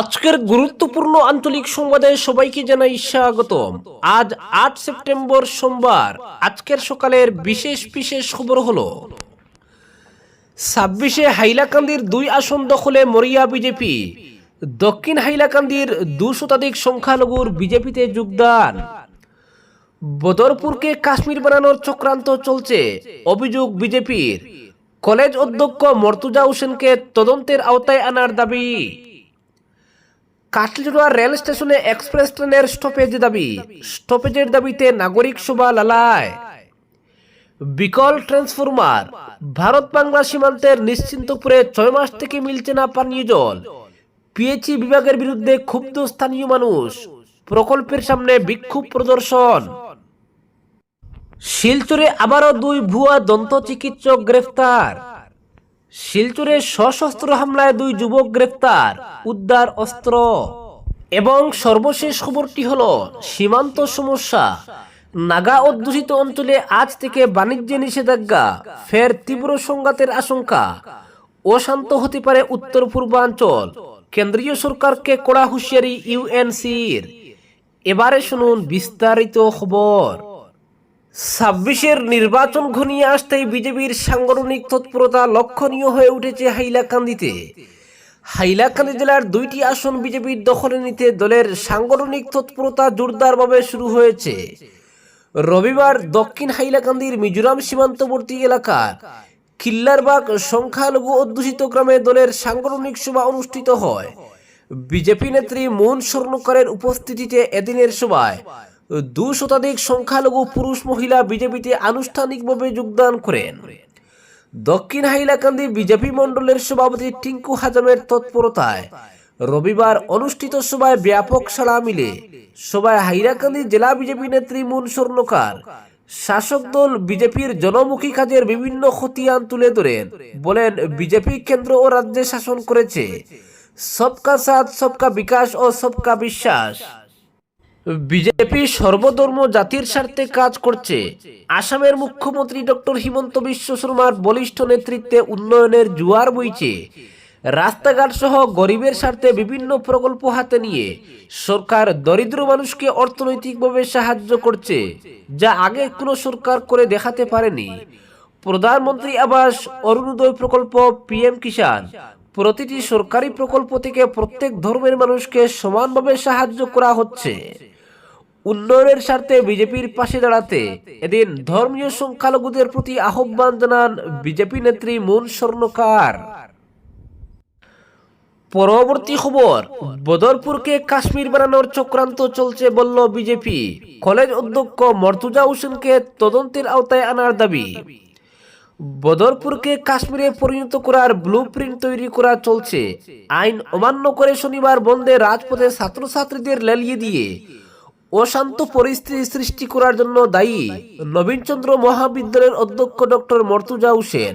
আজকের গুরুত্বপূর্ণ আঞ্চলিক সংবাদে সবাইকে জানাই স্বাগতম। আজ আট সেপ্টেম্বর সোমবার, আজকের সকালের বিশেষ বিশেষ খবর হলো, ছাব্বিশে হাইলাকান্দির দুই আসন দখলে মরিয়া বিজেপি। দক্ষিণ হাইলাকান্দির দু শতাধিক সংখ্যালঘুর বিজেপিতে যোগদান। বদরপুরকে কাশ্মীর বানানোর চক্রান্ত চলছে, অভিযোগ বিজেপির। কলেজ অধ্যক্ষ মর্তুজা হোসেনকে তদন্তের আওতায় আনার দাবি। কাটলিজোড়া রেল স্টেশনে এক্সপ্রেস ট্রেনের স্টপেজ দাবি। স্টপেজের দাবিতে নাগরিক সভা লালায়। বিকল ট্রান্সফরমার। ভারত বাংলা সীমান্তের নিশ্চিন্তপুরে ছয় মাস থেকে মিলছে না পানীয় জল। পিএইচি বিভাগের বিরুদ্ধে ক্ষুব্ধ স্থানীয় মানুষ। প্রকল্পের সামনে বিক্ষোভ প্রদর্শন। শিলচরে আবারও দুই ভুয়া দন্ত চিকিৎসক গ্রেফতার। শিলচরে সশস্ত্র হামলায় দুই যুবক গ্রেফতার উদ্ধার অস্ত্র। এবং সর্বশেষ খবরটি হল, সীমান্ত সমস্যা। নাগা অধ্যুষিত অঞ্চলে আজ থেকে বাণিজ্যে নিষেধাজ্ঞা, ফের তীব্র সংঘাতের আশঙ্কা। অশান্ত হতে পারে উত্তর পূর্বাঞ্চল। কেন্দ্রীয় সরকারকে কড়া হুঁশিয়ারি ইউএনসির। এবারে শুনুন বিস্তারিত খবর। ছাব্বিশের নির্বাচন ঘনিয়ে আসতেই বিজেপির সাংগঠনিক তৎপরতা লক্ষণীয় হয়ে উঠেছে হাইলাকান্দিতে। হাইলাকান্দি জেলার দুইটি আসন বিজেপির দখলে নিতে দলের সাংগঠনিক তৎপরতা জোরদারভাবে শুরু হয়েছে। রবিবার দক্ষিণ হাইলাকান্দির মিজোরাম সীমান্তবর্তী এলাকার কিল্লারবাগ সংখ্যালঘু অধ্যুষিত গ্রামে দলের সাংগঠনিক সভা অনুষ্ঠিত হয়। বিজেপি নেত্রী মোহন স্বর্ণকারের উপস্থিতিতে এদিনের সভায় দু শতাধিক সংখ্যালঘু পুরুষ মহিলা বিজেপিতে আনুষ্ঠানিকভাবে যোগদান করেন। দক্ষিণ হাইলাকান্দি বিজেপি মণ্ডলের সভাপতি টিঙ্কু হাজামের তৎপরতায় রবিবার অনুষ্ঠিত সভায় ব্যাপক সাড়া মিলে সভায় হাইলাকান্দি জেলা বিজেপি নেত্রী মুন স্বর্ণকার, শাসক দল বিজেপির জনমুখী কাজের বিভিন্ন খতিয়ান তুলে ধরেন বলেন বিজেপি কেন্দ্র ও রাজ্যে শাসন করেছে। সবকা সাথ, সবকা বিকাশ ও সবকা বিশ্বাস। বিজেপি সর্বধর্ম জাতির স্বার্থে কাজ করছে। আসামের মুখ্যমন্ত্রী ডক্টর হিমন্ত বিশ্ব শর্মার বলিষ্ঠ নেতৃত্বে উন্নয়নের জোয়ার বইছে। রাস্তাঘাট সহ গরিবের স্বার্থে বিভিন্ন প্রকল্প হাতে নিয়ে সরকার দরিদ্র মানুষকে অর্থনৈতিকভাবে সাহায্য করছে, যা আগে কোনো সরকার করে দেখাতে পারেনি। প্রধানমন্ত্রী আবাস অরুণোদয় প্রকল্প, পিএম কিষাণ, প্রতিটি সরকারি প্রকল্প থেকে প্রত্যেক ধর্মের মানুষকে সমানভাবে সাহায্য করা হচ্ছে। উন্নয়নের স্বার্থে বিজেপির পাশে দাঁড়াতে এদিন ধর্মীয় সংখ্যালঘুদের প্রতি আহ্বান জানান বিজেপি নেত্রী মুন স্বর্ণকার পরবর্তী খবর, বদরপুরকে কাশ্মীর বানানোর চক্রান্ত চলছে বলল বিজেপি। কলেজ অধ্যক্ষ মর্তুজা হোসেনকে তদন্তের আওতায় আনার দাবি। বদরপুরকে কাশ্মীরে পরিণত করার ব্লু তৈরি করা চলছে। আইন অমান্য করে শনিবার বন্ধে রাজপথে ছাত্রছাত্রীদের লেলিয়ে দিয়ে অশান্ত পরিস্থিতি সৃষ্টি করার জন্য দায়ী নবীনচন্দ্র মহাবিদ্যালয়ের অধ্যক্ষ ডক্টর মর্তুজা হোসেন।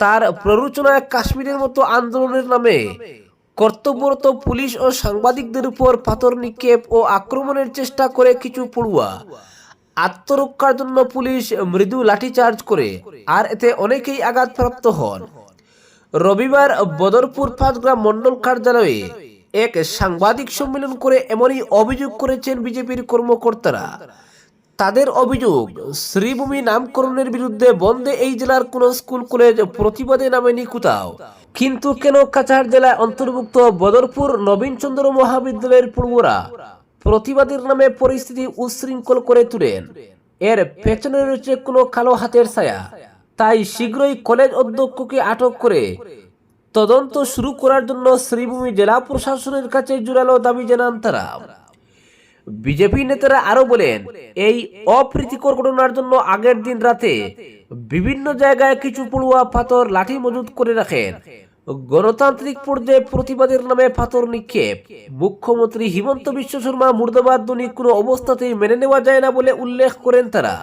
তার প্ররোচনায় কাশ্মীরের মতো আন্দোলনের নামে কর্তব্যরত পুলিশ ও সাংবাদিকদের উপর পাথর নিক্ষেপ ও আক্রমণের চেষ্টা করে কিছু পড়ুয়া। আত্মরক্ষার জন্য পুলিশ মৃদু লাঠিচার্জ করে, আর এতে অনেকেই আঘাতপ্রাপ্ত হন। রবিবার বদরপুর পাঁচগ্রাম মন্ডল কার্যালয়ে এক সাংবাদিক সম্মেলন করে এমনই অভিযোগ করেছেন বিজেপির কর্মকর্তারা। তাদের অভিযোগ, শ্রীভূমি নামকরণের বিরুদ্ধে বন্ধে এই জেলার কোন স্কুল, কলেজ, প্রতিবাদে নামেনি কোথাও কিন্তু কেন কাছাড় জেলায় অন্তর্ভুক্ত বদরপুর নবীনচন্দ্র মহাবিদ্যালয়ের পড়ুয়ারা প্রতিবাদের নামে পরিস্থিতি উচ্ছৃঙ্খল করে তুলেন? এর পেছনে রয়েছে কোনো কালো হাতের ছায়া। তাই শীঘ্রই কলেজ অধ্যক্ষকে আটক করে তদন্ত শুরু করার জন্য শ্রীভূমি জেলা প্রশাসনের কাছে জোরালো দাবি জানান তারা। বিজেপি নেতারা আরও বলেন, এই অপ্রীতিকর ঘটনার জন্য আগের দিন রাতে বিভিন্ন জায়গায় কিছু পড়ুয়া পাথর লাঠি মজুত করে রাখেন। গণতান্ত্রিক পর্যায়ে প্রতিবাদের নামে পাথর নিক্ষেপ। মুখ্যমন্ত্রী হিমন্ত বিশ্ব শর্মা, মুর্দাবাদ ধ্বনি কোনো অবস্থাতেই মেনে নেওয়া যায় না বলে উল্লেখ করেন তারা।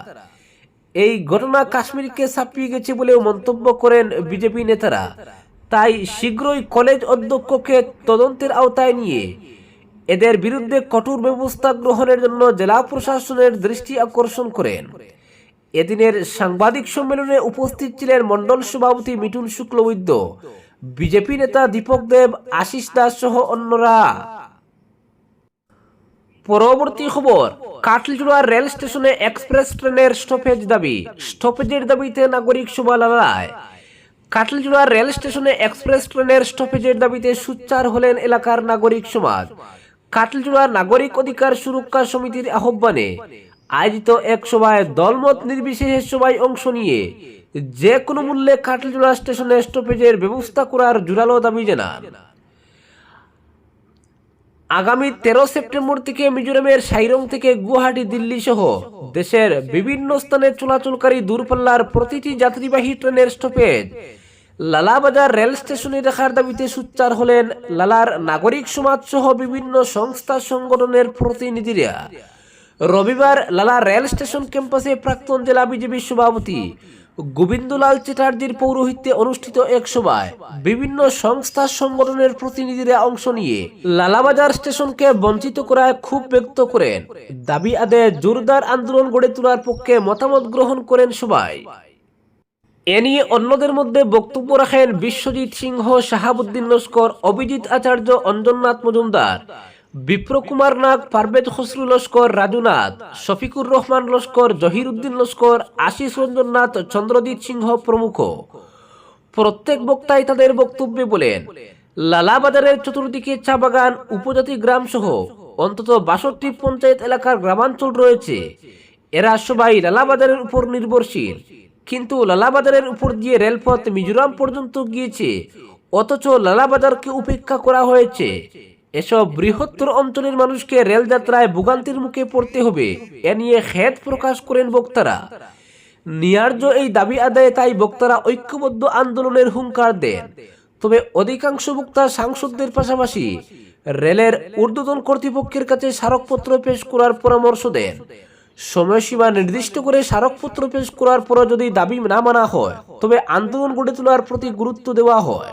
এই ঘটনা কাশ্মীরকে ছাপিয়ে গেছে বলেও মন্তব্য করেন বিজেপি নেতারা। তাই শীঘ্রই কলেজ অধ্যক্ষকে তদন্তের আওতায় নিয়ে এদের বিরুদ্ধে কঠোর ব্যবস্থা গ্রহণের জন্য জেলা প্রশাসনের দৃষ্টি আকর্ষণ করেন। এদিনের সাংবাদিক সম্মেলনে উপস্থিত ছিলেন মন্ডল সভাপতি মিঠুন শুক্লবৈদ্য, বিজেপি নেতা দীপক দেব, আশিস দাস সহ অন্যরা। পরবর্তী খবর কাটলজোড়া রেল স্টেশনে এক্সপ্রেস ট্রেনের স্টপেজ দাবি। স্টপেজের দাবিতে নাগরিক সভা লালায় কাটলজোড়া রেল স্টেশনে এক্সপ্রেস ট্রেনের স্টপেজের দাবিতে সুচ্চার হলেন এলাকার নাগরিক সমাজ। কাটলজোড়া নাগরিক অধিকার সুরক্ষা সমিতির আহ্বানে আয়োজিত এক সভায় দলমত নির্বিশেষে সবাই অংশ নিয়ে যে কোনো মূল্যে কাটলজোড়া স্টেশনে স্টপেজের ব্যবস্থা করার জোরালো দাবি জানান। আগামী তেরো সেপ্টেম্বর থেকে মিজোরামের সাইরং থেকে গুয়াহাটি, দিল্লি সহ দেশের বিভিন্ন স্থানে চলাচলকারী দূরপাল্লার প্রতিটি যাত্রীবাহী ট্রেনের স্টপেজ লালাবাজার রেল স্টেশনে রাখার দাবিতে সুচ্চার হলেন লালার নাগরিক সমাজ সহ বিভিন্ন সংস্থা সংগঠনের প্রতিনিধিরা। রবিবার লালা রেল স্টেশন ক্যাম্পাসে প্রাক্তন জেলা বিজেপি সভাপতি গোবিন্দলাল চ্যাটার্জির পৌরোহিত্যে অনুষ্ঠিত এক সভায় বিভিন্ন সংস্থা সংগঠনের প্রতিনিধিরা অংশ নিয়ে লালাবাজার স্টেশনকে বঞ্চিত করায় ক্ষোভ ব্যক্ত করেন। দাবি আদায়ে জোরদার আন্দোলন গড়ে তোলার পক্ষে মতামত গ্রহণ করেন সবাই। এ নিয়ে অন্যদের মধ্যে বক্তব্য রাখেন বিশ্বজিৎ সিংহ, শাহাবুদ্দিন লস্কর, অভিজিৎ আচার্য, অঞ্জননাথ মজুমদার, বিপ্রকুমার নাগ, পারভেজ খসরু লস্কর রাজুনাথ শফিকুর রহমান লস্কর, জহিরুদ্দিন লস্কর, আশিস রঞ্জননাথ, চন্দ্রজিৎ সিংহ প্রমুখ। প্রত্যেক বক্তাই তাদের বক্তব্যে বলেন, লালাবাজারের চতুর্দিকে চা বাগান, উপজাতি গ্রাম সহ অন্তত বাষট্টি পঞ্চায়েত এলাকার গ্রামাঞ্চল রয়েছে। এরা সবাই লালাবাজারের উপর নির্ভরশীল। কিন্তু লালাবাজারের উপর দিয়ে রেলপথ মিজোরাম পর্যন্ত গিয়েছে। অথচ লালাবাজারকে উপেক্ষা করা হয়েছে। এসব বৃহত্তর অঞ্চলের মানুষকে রেলযাত্রায় ভোগান্তির মুখে পড়তে হবে, এ নিয়ে খেদ প্রকাশ করেন বক্তারা। নিয়ার্য এই দাবি আদায়ে তাই বক্তারা ঐক্যবদ্ধ আন্দোলনের হুঙ্কার দেন। তবে অধিকাংশ বক্তা সাংসদদের পাশাপাশি রেলের ঊর্ধ্বতন কর্তৃপক্ষের কাছে স্মারকপত্র পেশ করার পরামর্শ দেন। সময়সীমা নির্দিষ্ট করে স্মারকপত্র পেশ করার পরও যদি দাবি না মানা হয়, তবে আন্দোলন গড়ে তোলার প্রতি গুরুত্ব দেওয়া হয়।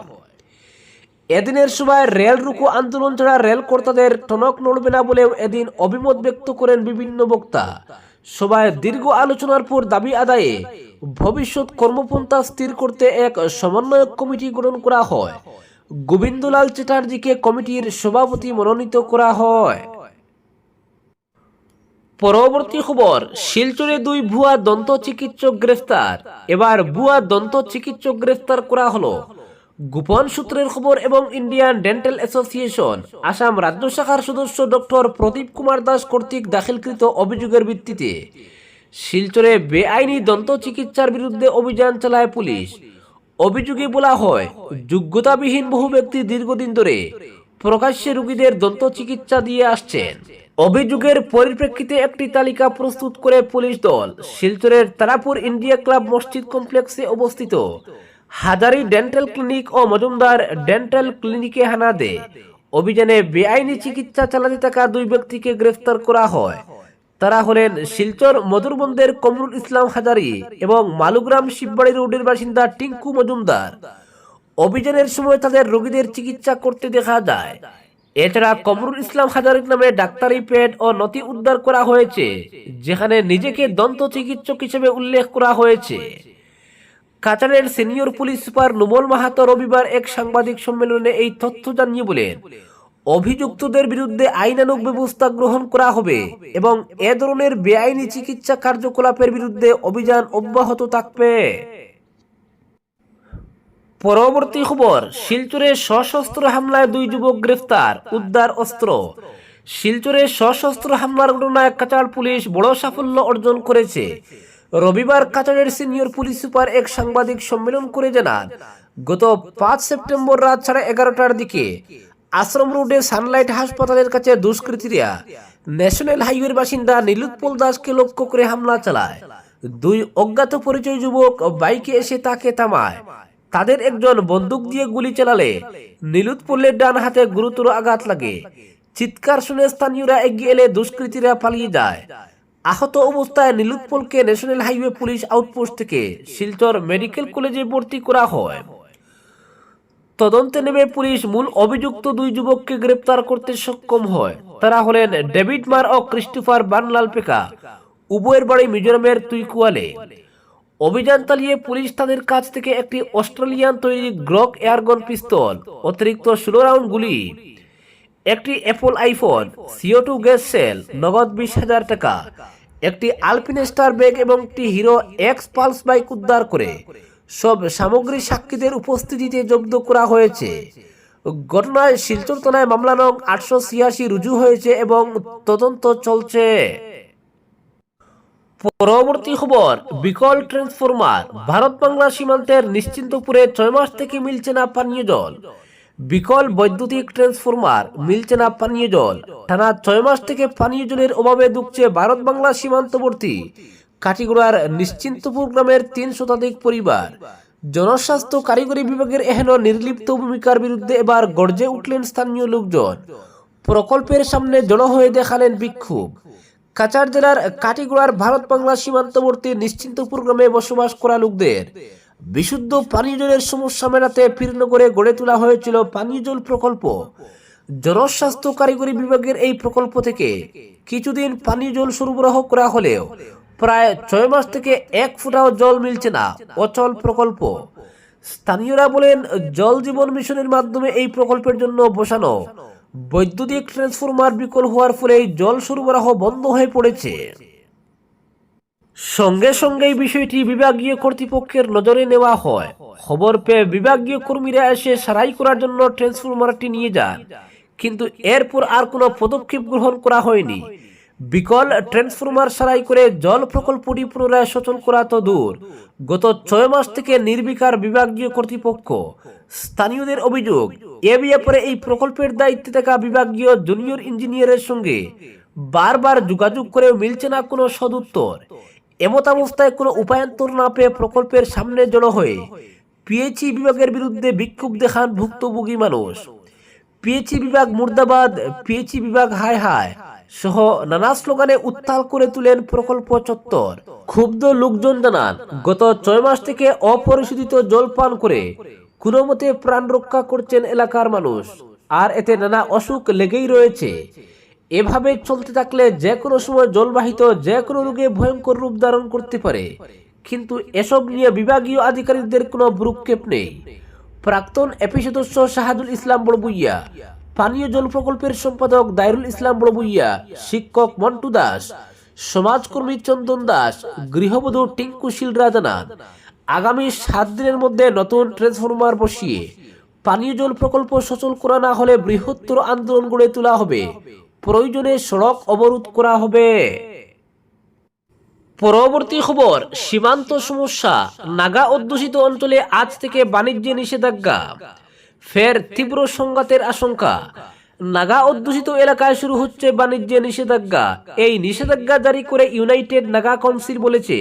এদিনের সময় রেল রুকু আন্দোলন ছাড়া রেল কর্তাদের টনক নড়বে না বলেও এদিন অভিমত ব্যক্ত করেন বিভিন্ন বক্তা। সভায় দীর্ঘ আলোচনার পর দাবি আদায়ে ভবিষ্যৎ কর্মপন্থা স্থির করতে এক সমন্বয়ক কমিটি গঠন করা হয়। গোবিন্দলাল চ্যাটার্জিকে কমিটির সভাপতি মনোনীত করা হয়। পরবর্তী খবর, শিলচরে দুই ভুয়া দন্ত চিকিৎসক গ্রেফতার। এবার ভুয়া দন্ত চিকিৎসক গ্রেফতার করা হলো। গোপন সূত্রের খবর এবং ইন্ডিয়ান ডেন্টাল অ্যাসোসিয়েশন, আসাম রাজ্য শাখার সদস্য ডক্টর প্রদীপ কুমার দাস কর্তৃক দাখিলকৃত অভিযোগের ভিত্তিতে শিলচরে বেআইনি দন্ত চিকিৎসার বিরুদ্ধে অভিযান চালায় পুলিশ। অভিযোগে বলা হয়, যোগ্যতাবিহীন বহু ব্যক্তি দীর্ঘদিন ধরে প্রকাশ্যে রোগীদের দন্ত চিকিৎসা দিয়ে আসছেন। অভিযোগের পরিপ্রেক্ষিতে একটি তালিকা প্রস্তুত করে পুলিশ দল, শিলচরের তারাপুর ইন্ডিয়া ক্লাব মসজিদ কমপ্লেক্সে অবস্থিত। হাজারি ডেন্টাল ক্লিনিক ও মজুমদার ডেন্টাল ক্লিনিকে হানা দেয় অভিযানে বেআইনি চিকিৎসা চালাতে থাকা দুই ব্যক্তিকে গ্রেফতার করা হয়। তারা হলেন শিলচর মধুরবন্দের কমরুল ইসলাম হাজারি এবং মালুগ্রাম শিববাড়ি রোডের বাসিন্দা টিঙ্কু মজুমদার। অভিযানের সময় তাদের রোগীদের চিকিৎসা করতে দেখা যায়। এছাড়া কমরুল ইসলাম হাজারির নামে ডাক্তারি পেড ও নথি উদ্ধার করা হয়েছে, যেখানে নিজেকে দন্ত চিকিৎসক হিসেবে উল্লেখ করা হয়েছে। কাচারের senior police super Numal Mahato রবিবার এক সাংবাদিক সম্মেলনে এই তথ্য জানিয়ে বলেন, অভিযুক্তদের বিরুদ্ধে আইনানুগ ব্যবস্থা গ্রহণ করা হবে এবং এ ধরনের বেআইনি চিকিৎসা কার্যকলাপের বিরুদ্ধে অভিযান অব্যাহত থাকবে। পরবর্তী খবর, শিলচরে সশস্ত্র হামলায় দুই যুবক গ্রেফতার, উদ্ধার অস্ত্র। শিলচরে সশস্ত্র হামলার ঘটনায় কাচার পুলিশ বড় সাফল্য অর্জন করেছে। রবিবার কাচারের সিনিয়র পুলিশ সুপার এক সাংবাদিক সম্মেলন করে জানান, গত পাঁচ সেপ্টেম্বর রাত সাড়ে এগারোটার দিকে আশ্রম রোডে সানলাইট হাসপাতালের কাছে দুষ্কৃতীরা ন্যাশনাল হাইওয়ের বাসিন্দা নীলুৎপল দাসকে লক্ষ্য করে হামলা চালায়। দুই অজ্ঞাত পরিচয় যুবক বাইকে এসে তাকে থামায়। তাদের একজন বন্দুক দিয়ে গুলি চালালে নীলুৎপল্লের ডান হাতে গুরুতর আঘাত লাগে। চিৎকার শুনে স্থানীয়রা এগিয়ে এলে দুষ্কৃতীরা পালিয়ে যায়। আহত অবস্থায় নীলুৎপলকে ন্যাশনাল হাইওয়ে পুলিশ আউটপোস্ট থেকে শিলচর মেডিকেল কলেজে ভর্তি করা হয়। তদন্তে নেমে পুলিশ মূল অভিযুক্ত দুই যুবককে গ্রেপ্তার করতে সক্ষম হয়। তারা হলেন ডেভিড মার ও ক্রিস্টোফার বানলাল পেকা। উভয়ের বাড়ি মিজোরামের তুইকুয়ালে। অভিযান চালিয়ে পুলিশ তাদের কাছ থেকে একটি অস্ট্রেলিয়ান তৈরি গ্রক এয়ারগন পিস্তল, অতিরিক্ত ষোলো রাউন্ড গুলি, একটি Apple iPhone, CO two gas cell, নগদ বিশ হাজার টাকা, একটি আলপিন স্টার ব্যাগ এবং একটি হিরো এক্স পালস বাইক উদ্ধার করে। সব সামগ্রী সাক্ষীদের উপস্থিতিতে জব্দ করা হয়েছে। ঘটনায় শিলচর থানায় মামলা নং আটশো ছিয়াশি রুজু হয়েছে এবং তদন্ত চলছে। পরবর্তী খবর, বিকল ট্রান্সফরমার, ভারত বাংলা সীমান্তের নিশ্চিন্তপুরে ছয় মাস থেকে মিলছে না পানীয় জল। বিকল বৈদ্যুতিক ট্রান্সফরমার, মিলছে না পানীয় জল। টানা ছয় মাস থেকে পানীয় জলের অভাবে দুঃখছে ভারত বাংলা সীমান্তবর্তী। কাটিগড়ার নিশ্চিন্তপুর গ্রামের তিন শতাধিক পরিবার। জনস্বাস্থ্য কারিগরি বিভাগের এহেন নির্লিপ্ত ভূমিকার বিরুদ্ধে এবার গর্জে উঠলেন স্থানীয় লোকজন। প্রকল্পের সামনে জড়ো হয়ে দেখালেন বিক্ষোভ। কাচার জেলার কাটিগড়ার ভারত বাংলা সীমান্তবর্তী নিশ্চিন্তপুর গ্রামে বসবাস করা লোকদের বিশুদ্ধ পানীয় জলের সমস্যা মেটাতে ফিরনগরে গড়ে তোলা হয়েছিল পানীয় জল প্রকল্প। জনস্বাস্থ্য কারিগরি বিভাগের এই প্রকল্প থেকে কিছুদিন পানীয় জল সরবরাহ করা হলেও প্রায় ছয় মাস থেকে এক ফুটাও জল মিলছে না। অচল প্রকল্প। স্থানীয়রা বলেন, জল জীবন মিশনের মাধ্যমে এই প্রকল্পের জন্য বসানো বৈদ্যুতিক ট্রান্সফরমার বিকল হওয়ার ফলে জল সরবরাহ বন্ধ হয়ে পড়েছে। সঙ্গে সঙ্গে এই বিষয়টি বিভাগীয় কর্তৃপক্ষের নজরে নেওয়া হয়। খবর পেয়ে বিভাগীয় কর্মীরা এসে সারাই করার জন্য ট্রান্সফরমারটি নিয়ে যান। কিন্তু এরপর আর কোনো পদক্ষেপ গ্রহণ করা হয়নি। বিকল ট্রান্সফরমার সারাই করে জল প্রকল্পটি পুনরায় সচল করা তো দূর। গত ছয় মাস থেকে নির্বিকার বিভাগীয় কর্তৃপক্ষ স্থানীয়দের অভিযোগ, এ ব্যাপারে এই প্রকল্পের দায়িত্বে থাকা বিভাগীয় জুনিয়র ইঞ্জিনিয়ারের সঙ্গে বারবার যোগাযোগ করেও মিলছে না কোনো সদুত্তর। এমত অবস্থায় কোনো উপায়ন্তর না পেয়ে প্রকল্পের সামনে জড়ো হয়ে পিএইচই বিভাগের বিরুদ্ধে বিক্ষোভ দেখান ভুক্তভোগী মানুষ। পিএইচই বিভাগ মুর্দাবাদ, পিএইচই বিভাগ হায় হায়। সহ নানা স্লোগানে উত্তাল করে তুলেন প্রকল্প চত্বর। ক্ষুব্ধ লোকজন জানান, গত ছয় মাস থেকে অপরিশোধিত জল পান করে কোনো মতে প্রাণ রক্ষা করছেন এলাকার মানুষ। আর এতে নানা অসুখ লেগেই রয়েছে। এভাবে চলতে থাকলে যে কোনো সময় জলবাহিত যে কোনো রোগে ভয়ঙ্কর রূপ ধারণ করতে পারে। কিন্তু এসব নিয়ে বিভাগীয় আধিকারিকদের কোনো ভ্রুক্ষেপ নেই। প্রাক্তন এপি সদস্য শাহাদুল ইসলাম বড়বুইয়া পানীয় জল প্রকল্পের সম্পাদক দায়রুল ইসলাম বড়বুইয়া, শিক্ষক মন্টু দাস, সমাজকর্মী চন্দন দাস, গৃহবধূ টিঙ্কু শিলরা আগামী সাত দিনের মধ্যে নতুন ট্রান্সফরমার বসিয়ে পানীয় জল প্রকল্প সচল করা না হলে বৃহত্তর আন্দোলন গড়ে তোলা হবে। প্রয়োজনে সড়ক অবরোধ করা হবে। পরবর্তী খবর, সীমান্ত সমস্যা, নাগা অধ্যুষিত অঞ্চলে আজ থেকে বাণিজ্যে নিষেধাজ্ঞা। ফের তীব্র সংঘাতের আশঙ্কা। নাগা অধ্যুষিত এলাকায় শুরু হচ্ছে বাণিজ্যে নিষেধাজ্ঞা। এই নিষেধাজ্ঞা জারি করে ইউনাইটেড নাগা কাউন্সিল বলেছে,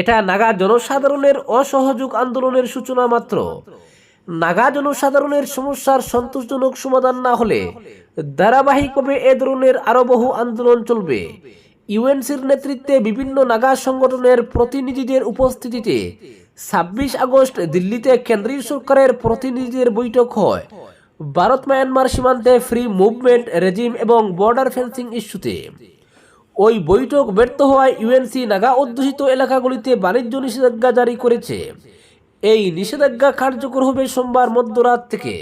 এটা নাগা জনসাধারণের অসহযোগ আন্দোলনের সূচনা মাত্র। নাগা জনসাধারণের সমস্যার সন্তোষজনক সমাধান না হলে ধারাবাহিকভাবে এ ধরনের আরও বহু আন্দোলন চলবে। ইউএনসির নেতৃত্বে বিভিন্ন নাগা সংগঠনের প্রতিনিধিদের উপস্থিতিতে ছাব্বিশ আগস্ট দিল্লিতে কেন্দ্রীয় সরকারের প্রতিনিধিদের বৈঠক হয়। ভারত মায়ানমার সীমান্তে ফ্রি মুভমেন্ট রেজিম এবং বর্ডার ফেন্সিং ইস্যুতে। ওই বৈঠক ব্যর্থ হওয়ায় ইউএনসি নাগা অধ্যুষিত এলাকাগুলিতে বাণিজ্য নিষেধাজ্ঞা জারি করেছে। এই নিষেধাজ্ঞা কার্যকর হবে সোমবার মধ্যরাত থেকে।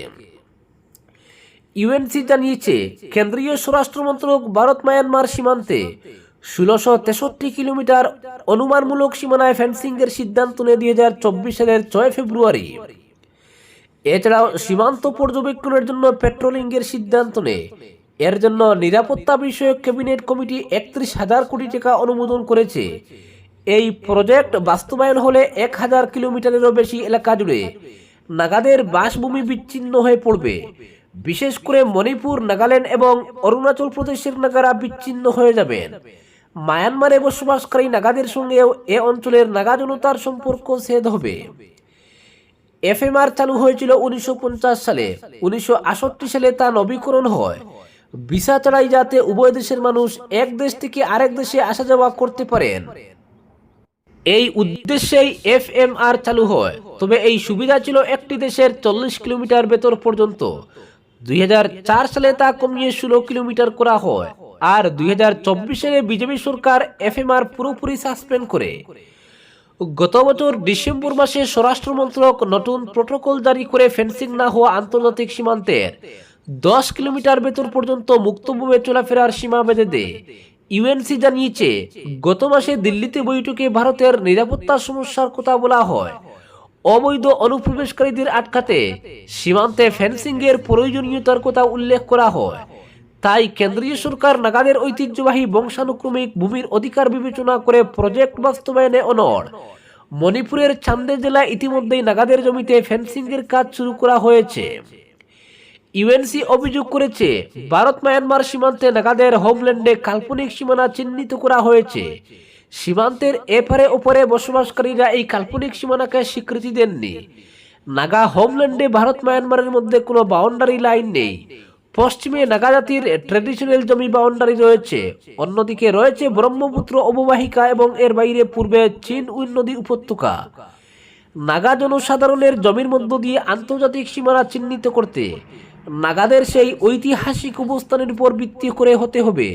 ইউএনসি জানিয়েছে, কেন্দ্রীয় স্বরাষ্ট্র মন্ত্রক ভারত মায়ানমার সীমান্তে ষোলোশো তেষট্টি কিলোমিটার অনুমানমূলক সীমানায় ফেন্সিং এর সিদ্ধান্ত নেয় দুই হাজার চব্বিশ সালের ছয় ফেব্রুয়ারি। এছাড়াও সীমান্ত পর্যবেক্ষণের জন্য পেট্রোলিং এর সিদ্ধান্ত নেয়। এর জন্য নিরাপত্তা বিষয়ক ক্যাবিনেট কমিটি একত্রিশ হাজার কোটি টাকা অনুমোদন করেছে। এই প্রজেক্ট বাস্তবায়ন হলে এক হাজার কিলোমিটারেরও বেশি এলাকা জুড়ে নাগাদের বাসভূমি বিচ্ছিন্ন হয়ে পড়বে। বিশেষ করে মণিপুর, নাগাল্যান্ড এবং অরুণাচল প্রদেশের নাগারা বিচ্ছিন্ন হয়ে যাবেন মায়ানমারে বসবাসকারী নাগাদের সঙ্গেও এ অঞ্চলের নাগা জনতার সম্পর্ক ছেদ হবে। এফএমআর চালু হয়েছিল উনিশশো সালে। উনিশশো সালে তা নবীকরণ হয়। ভিসা ছাড়াই যাতে উভয় দেশের মানুষ এক দেশ থেকে আরেক দেশে আসা যাওয়া করতে পারেন। এই উদ্দেশ্যেই এফএমআর চালু হয়। তবে এই সুবিধা ছিল একটি দেশের চল্লিশ কিলোমিটার ভেতর পর্যন্ত। দুই হাজার চার সালে তা কমিয়ে ষোলো কিলোমিটার করা হয়। আর দুই সালে বিজেপি সরকার এফএমআর পুরোপুরি সাসপেন্ড করে। গত বছর ডিসেম্বর মাসে স্বরাষ্ট্র মন্ত্রক নতুন প্রোটোকল জারি করে ফেন্সিং না হওয়া আন্তর্জাতিক সীমান্তের দশ কিলোমিটার ভেতর পর্যন্ত মুক্তভাবে চলাফেরার সীমা বেঁধে দেয় ইউএনসি জানিয়েছে, গত মাসে দিল্লিতে বৈঠকে ভারতের নিরাপত্তা সমস্যার কথা বলা হয়। অবৈধ অনুপ্রবেশকারীদের আটকাতে সীমান্তে ফেন্সিং এর প্রয়োজনীয়তার কথা উল্লেখ করা হয়। তাই কেন্দ্রীয় সরকার নাগাদের ঐতিহ্যবাহী বংশানুক্রমিক ভূমির অধিকার বিবেচনা করে প্রজেক্ট বাস্তবায়নে অনড়। মণিপুরের চান্দে জেলায় ইতিমধ্যেই নাগাদের জমিতে ফেন্সিং এর কাজ শুরু করা হয়েছে। ইউএনসি অভিযোগ করেছে, ভারত মায়ানমার সীমান্তে নাগাদের হোমল্যান্ডে কাল্পনিক সীমানা চিহ্নিত করা হয়েছে। সীমান্তের এপারে ওপরে বসবাসকারীরা এই কাল্পনিক সীমানাকে স্বীকৃতি দেননি। নাগা হোমল্যান্ডে ভারত মায়ানমারের মধ্যে কোনো বাউন্ডারি লাইন নেই। পশ্চিমে নাগা জাতির ট্র্যাডিশনাল জমি বাউন্ডারি রয়েছে। অন্যদিকে রয়েছে ব্রহ্মপুত্র অববাহিকা এবং এর বাইরে পূর্বে চীন উইন নদী উপত্যকা। নাগা জনসাধারণের জমির মধ্য দিয়ে আন্তর্জাতিক সীমানা চিহ্নিত করতে নাগাদের সেই ঐতিহাসিক অবস্থানের উপর ভিত্তি করে হতে হবে।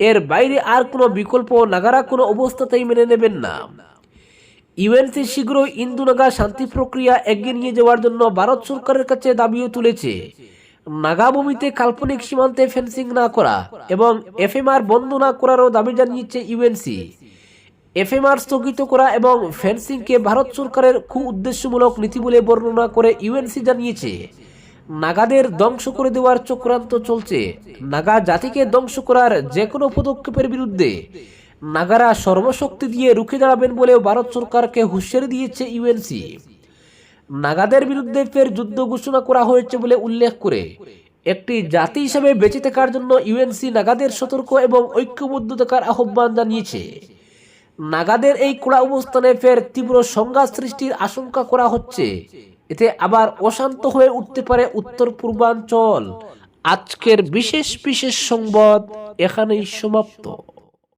এর বাইরে আর কোনো বিকল্প নাগারা কোনো অবস্থাতেই মেনে নেবেন না। ইউএনসি শীঘ্রই ইন্দু নাগা শান্তি প্রক্রিয়া এগিয়ে নিয়ে যাওয়ার জন্য ভারত সরকারের কাছে দাবিও তুলেছে। নাগা ভূমিতে কাল্পনিক সীমান্তে ফেন্সিং না করা এবং এফএমআর বন্ধ না করারও দাবি জানিয়েছে ইউএনসি। এফএমআর স্থগিত করা এবং ফেন্সিংকে ভারত সরকারের কু উদ্দেশ্যমূলক নীতি বলে বর্ণনা করে ইউএনসি জানিয়েছে। নাগাদের ধ্বংস করে দেওয়ার চক্রান্ত চলছে। নাগা জাতিকে ধ্বংস করার যে কোনো পদক্ষেপের বিরুদ্ধে নাগারা সর্বশক্তি দিয়ে রুখে দাঁড়াবেন বলেও ভারত সরকারকে হুঁশিয়ারি দিয়েছে ইউএনসি। নাগাদের বিরুদ্ধে ফের যুদ্ধ ঘোষণা করা হয়েছে বলে উল্লেখ করে। একটি জাতি হিসেবে বেঁচে থাকার জন্য ইউএনসি নাগাদের সতর্ক এবং ঐক্যবদ্ধ থাকার আহ্বান জানিয়েছে। নাগাদের এই কড়া অবস্থানে ফের তীব্র সংঘাত সৃষ্টির আশঙ্কা করা হচ্ছে। এতে আবার অশান্ত হয়ে উঠতে পারে উত্তর পূর্বাঞ্চল। আজকের বিশেষ বিশেষ সংবাদ এখানেই সমাপ্ত।